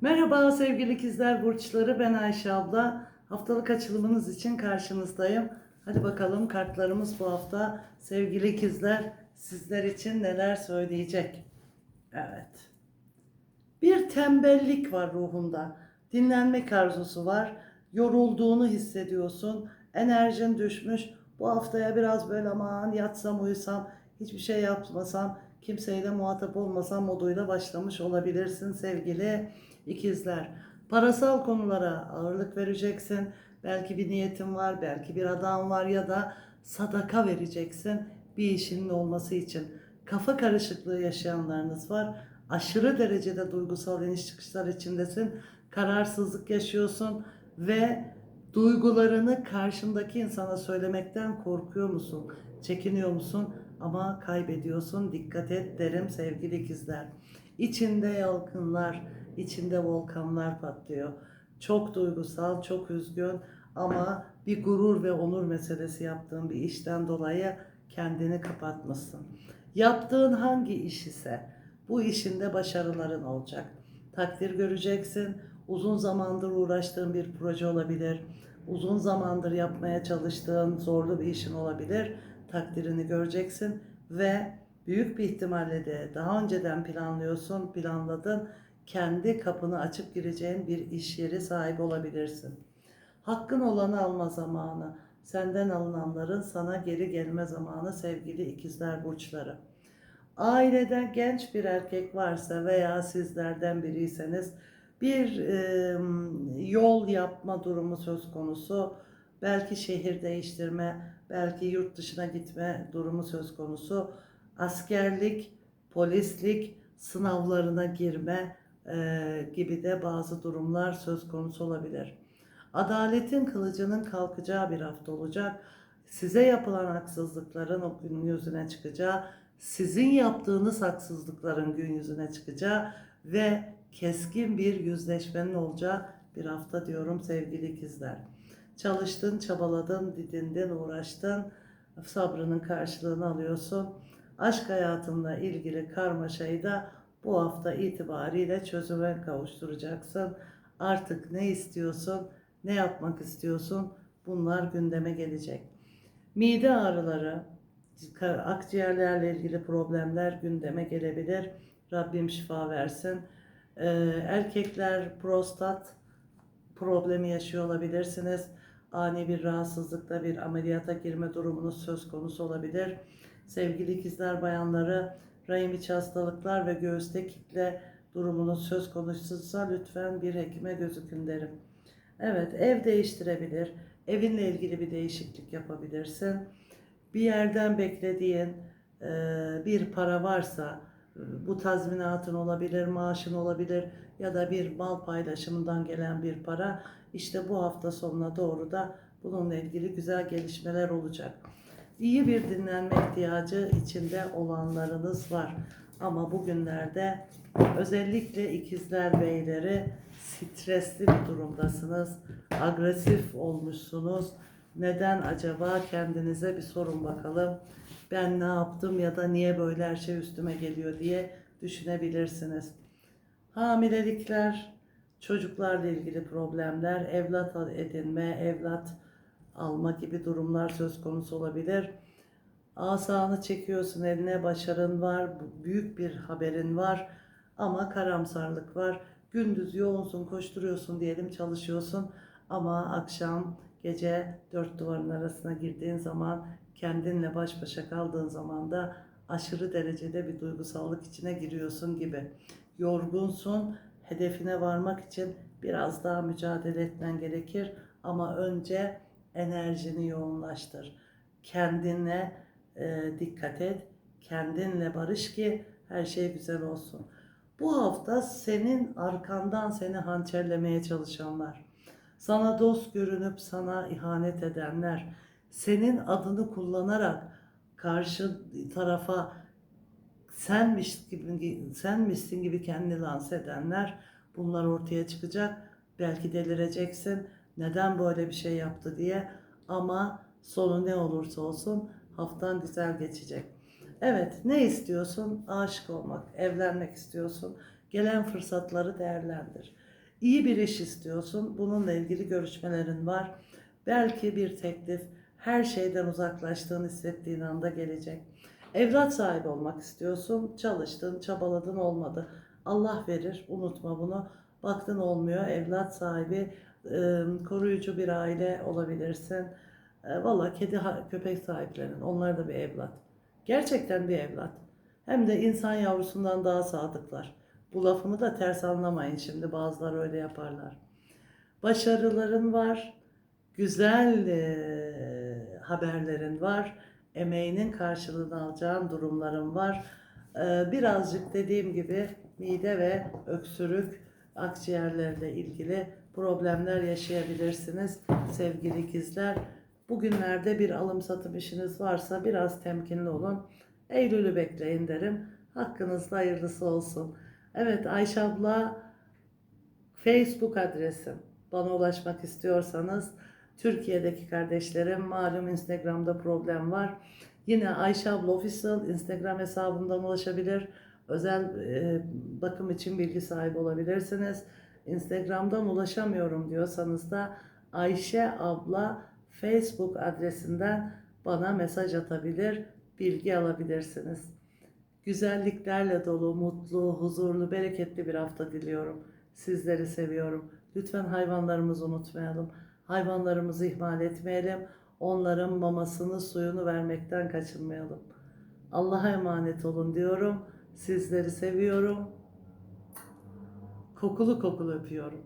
Merhaba sevgili ikizler burçları ben Ayşe abla. Haftalık açılımınız için karşınızdayım. Hadi bakalım kartlarımız bu hafta sevgili ikizler sizler için neler söyleyecek. Evet. Bir tembellik var ruhunda. Dinlenmek arzusu var. Yorulduğunu hissediyorsun. Enerjin düşmüş. Bu haftaya biraz böyle aman yatsam uyusam, hiçbir şey yapmasam, kimseyle muhatap olmasam moduyla başlamış olabilirsin sevgili ikizler. Parasal konulara ağırlık vereceksin. Belki bir niyetin var, belki bir adam var ya da sadaka vereceksin bir işinin olması için. Kafa karışıklığı yaşayanlarınız var. Aşırı derecede duygusal iniş çıkışlar içindesin. Kararsızlık yaşıyorsun ve duygularını karşındaki insana söylemekten korkuyor musun? Çekiniyor musun? Ama kaybediyorsun. Dikkat et derim sevgili ikizler. İçinde yalkınlar, içinde volkanlar patlıyor. Çok duygusal, çok üzgün ama bir gurur ve onur meselesi yaptığın bir işten dolayı kendini kapatmışsın. Yaptığın hangi iş ise bu işinde başarıların olacak. Takdir göreceksin. Uzun zamandır uğraştığın bir proje olabilir. Uzun zamandır yapmaya çalıştığın zorlu bir işin olabilir. Takdirini göreceksin ve büyük bir ihtimalle de daha önceden planlıyorsun, planladın. Kendi kapını açıp gireceğin bir iş yeri sahibi olabilirsin. Hakkın olanı alma zamanı. Senden alınanların sana geri gelme zamanı sevgili ikizler burçları. Ailede genç bir erkek varsa veya sizlerden biriyseniz bir e, yol yapma durumu söz konusu. Belki şehir değiştirme, belki yurt dışına gitme durumu söz konusu. Askerlik, polislik sınavlarına girme e, gibi de bazı durumlar söz konusu olabilir. Adaletin kılıcının kalkacağı bir hafta olacak. Size yapılan haksızlıkların o gün yüzüne çıkacağı, sizin yaptığınız haksızlıkların gün yüzüne çıkacağı ve keskin bir yüzleşmenin olacağı bir hafta diyorum sevgili ikizler. Çalıştın, çabaladın, didindin, uğraştın, sabrının karşılığını alıyorsun. Aşk hayatınla ilgili karmaşayı da bu hafta itibariyle çözüme kavuşturacaksın. Artık ne istiyorsun, ne yapmak istiyorsun bunlar gündeme gelecek. Mide ağrıları, akciğerlerle ilgili problemler gündeme gelebilir. Rabbim şifa versin. Ee, erkekler prostat problemi yaşıyor olabilirsiniz. Ani bir rahatsızlıkta bir ameliyata girme durumunuz söz konusu olabilir. Sevgili ikizler bayanları rahim içi hastalıklar ve göğüste kitle durumunuz söz konusuysa lütfen bir hekime gözükün derim. Evet ev değiştirebilir. Evinle ilgili bir değişiklik yapabilirsin. Bir yerden beklediğin e, bir para varsa e, bu tazminatın olabilir, maaşın olabilir ya da bir mal paylaşımından gelen bir para işte bu hafta sonuna doğru da bununla ilgili güzel gelişmeler olacak. İyi bir dinlenme ihtiyacı içinde olanlarınız var. Ama bugünlerde özellikle ikizler beyleri stresli bir durumdasınız. Agresif olmuşsunuz. Neden acaba kendinize bir sorun bakalım. Ben ne yaptım ya da niye böyle her şey üstüme geliyor diye düşünebilirsiniz. Hamilelikler, çocuklarla ilgili problemler, evlat edinme, evlat alma gibi durumlar söz konusu olabilir. Asanı çekiyorsun eline, başarın var, büyük bir haberin var ama karamsarlık var. Gündüz yoğunsun, koşturuyorsun diyelim, çalışıyorsun ama akşam gece dört duvarın arasına girdiğin zaman kendinle baş başa kaldığın zaman da aşırı derecede bir duygusallık içine giriyorsun gibi. Yorgunsun, hedefine varmak için biraz daha mücadele etmen gerekir ama önce enerjini yoğunlaştır. Kendine e, dikkat et, kendinle barış ki her şey güzel olsun. Bu hafta senin arkandan seni hançerlemeye çalışanlar, sana dost görünüp sana ihanet edenler, senin adını kullanarak karşı tarafa senmiş gibi senmişsin gibi kendini lanse edenler bunlar ortaya çıkacak. Belki delireceksin. Neden böyle bir şey yaptı diye ama sonu ne olursa olsun haftan güzel geçecek. Evet, ne istiyorsun? Aşık olmak, evlenmek istiyorsun. Gelen fırsatları değerlendir. İyi bir iş istiyorsun. Bununla ilgili görüşmelerin var. Belki bir teklif her şeyden uzaklaştığını hissettiğin anda gelecek. Evlat sahibi olmak istiyorsun. Çalıştın, çabaladın olmadı. Allah verir. Unutma bunu. Baktın olmuyor. Evlat sahibi, e, koruyucu bir aile olabilirsin. E, Valla kedi köpek sahiplerinin. Onlar da bir evlat. Gerçekten bir evlat. Hem de insan yavrusundan daha sadıklar. Bu lafımı da ters anlamayın şimdi bazıları öyle yaparlar. Başarıların var, güzel haberlerin var, emeğinin karşılığını alacağın durumların var. E, birazcık dediğim gibi mide ve öksürük, akciğerlerle ilgili problemler yaşayabilirsiniz sevgili ikizler. Bugünlerde bir alım satım işiniz varsa biraz temkinli olun. Eylül'ü bekleyin derim. Hakkınızda hayırlısı olsun. Evet Ayşe abla Facebook adresim. Bana ulaşmak istiyorsanız Türkiye'deki kardeşlerim malum Instagram'da problem var. Yine Ayşe abla official Instagram hesabından ulaşabilir. Özel e, bakım için bilgi sahibi olabilirsiniz. Instagram'dan ulaşamıyorum diyorsanız da Ayşe abla Facebook adresinden bana mesaj atabilir, bilgi alabilirsiniz. Güzelliklerle dolu, mutlu, huzurlu, bereketli bir hafta diliyorum. Sizleri seviyorum. Lütfen hayvanlarımızı unutmayalım. Hayvanlarımızı ihmal etmeyelim. Onların mamasını, suyunu vermekten kaçınmayalım. Allah'a emanet olun diyorum. Sizleri seviyorum. Kokulu kokulu öpüyorum.